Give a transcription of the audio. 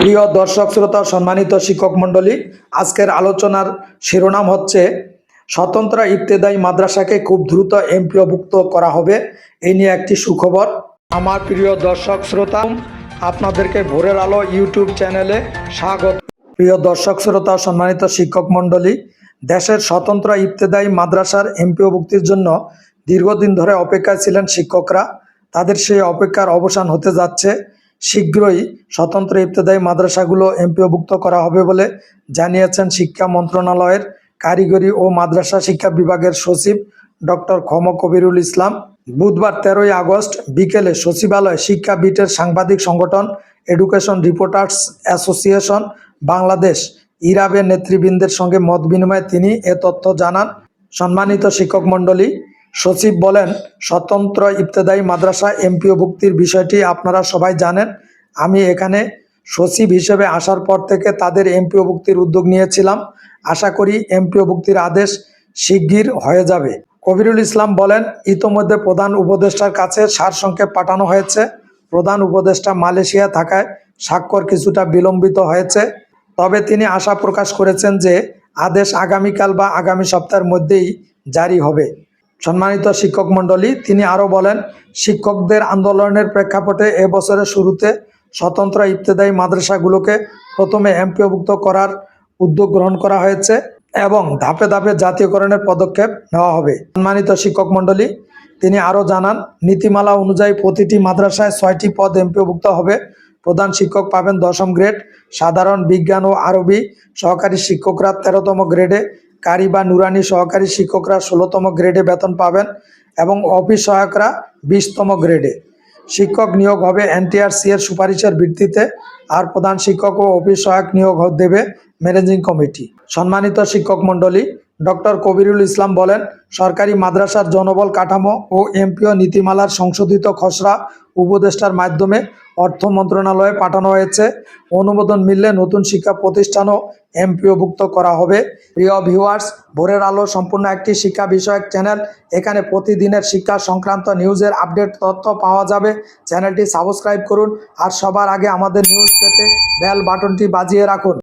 প্রিয় দর্শক, শ্রোতা, সম্মানিত শিক্ষক মণ্ডলী, আজকের আলোচনার শিরোনাম হচ্ছে, স্বতন্ত্র ইবতেদায়ী মাদ্রাসাকে খুব দ্রুত এমপিওভুক্ত করা হবে। এই নিয়ে একটি সুখবর। আমার প্রিয় দর্শক, শ্রোতা, আপনাদেরকে ভোরের আলো ইউটিউব চ্যানেলে স্বাগত। প্রিয় দর্শক, শ্রোতা, সম্মানিত শিক্ষক মণ্ডলী, দেশের স্বতন্ত্র ইবতেদায়ী মাদ্রাসার এমপিওভুক্তির জন্য দীর্ঘদিন ধরে অপেক্ষায় ছিলেন শিক্ষকরা। তাদের সেই অপেক্ষার অবসান হতে যাচ্ছে। শীঘ্রই স্বতন্ত্র ইবতেদায়ী মাদ্রাসাগুলো এমপিওভুক্ত করা হবে বলে জানিয়েছেন শিক্ষা মন্ত্রণালয়ের কারিগরি ও মাদ্রাসা শিক্ষা বিভাগের সচিব ডক্টর খম কবিরুল ইসলাম। বুধবার তেরোই আগস্ট বিকেলে সচিবালয় শিক্ষা বিটের সাংবাদিক সংগঠন এডুকেশন রিপোর্টার্স অ্যাসোসিয়েশন বাংলাদেশ ইরাবের নেতৃবৃন্দের সঙ্গে মত বিনিময়ে তিনি এ তথ্য জানান। সম্মানিত শিক্ষক মণ্ডলী সচিব বলেন, স্বতন্ত্র ইবতেদায়ী মাদ্রাসা এমপিওভুক্তির বিষয়টি আপনারা সবাই জানেন। আমি এখানে সচিব হিসেবে আসার পর থেকে তাদের এমপিওভুক্তির উদ্যোগ নিয়েছিলাম। আশা করি এমপিওভুক্তির আদেশ শিগগির হয়ে যাবে। কবিরুল ইসলাম বলেন, ইতোমধ্যে প্রধান উপদেষ্টার কাছে সারসংক্ষেপ পাঠানো হয়েছে। প্রধান উপদেষ্টা মালয়েশিয়া থাকায় স্বাক্ষর কিছুটা বিলম্বিত হয়েছে। তবে তিনি আশা প্রকাশ করেছেন যে, আদেশ আগামীকাল বা আগামী সপ্তাহের মধ্যেই জারি হবে। সম্মানিত শিক্ষক মণ্ডলী, তিনি আরও বলেন, শিক্ষকদের আন্দোলনের প্রেক্ষাপটে এবছরের শুরুতে স্বতন্ত্র ইবতেদায়ী মাদ্রাসাগুলোকে প্রথমে এমপিওভুক্ত করার উদ্যোগ গ্রহণ করা হয়েছে এবং ধাপে ধাপে জাতীয়করণের পদক্ষেপ নেওয়া হবে। সম্মানিত শিক্ষক মণ্ডলী, তিনি আরও জানান, নীতিমালা অনুযায়ী প্রতিটি মাদ্রাসায় ছয়টি পদ এমপিওভুক্ত হবে। প্রধান শিক্ষক পাবেন দশম গ্রেড, সাধারণ বিজ্ঞান ও আরবি সহকারী শিক্ষকরা তেরোতম গ্রেডে কারি বা নুরানি সহকারী শিক্ষকরা ষোলোতম গ্রেডে বেতন পাবেন এবং অফিস সহায়করা বিশতম গ্রেডে। শিক্ষক নিয়োগ হবে এনটিআরসি এর সুপারিশের ভিত্তিতে আর প্রধান শিক্ষক ও অফিস সহায়ক নিয়োগ দেবে ম্যানেজিং কমিটি। সম্মানিত শিক্ষক মণ্ডলী ডক্টর কবিরুল ইসলাম বলেন, সরকারি মাদ্রাসার জনবল কাঠামো ও এমপিও নীতিমালার সংশোধিত খসড়া উপদেষ্টার মাধ্যমে অর্থ মন্ত্রণালয়ে পাঠানো হয়েছে। অনুমোদন মিললে নতুন শিক্ষা প্রতিষ্ঠানও এমপিওভুক্ত করা হবে। প্রিয় ভিউয়ার্স, ভোরের আলো সম্পূর্ণ একটি শিক্ষা বিষয়ক চ্যানেল। এখানে প্রতিদিনের শিক্ষা সংক্রান্ত নিউজের আপডেট তথ্য পাওয়া যাবে। চ্যানেলটি সাবস্ক্রাইব করুন আর সবার আগে আমাদের নিউজ পেতে বেল বাটনটি বাজিয়ে রাখুন।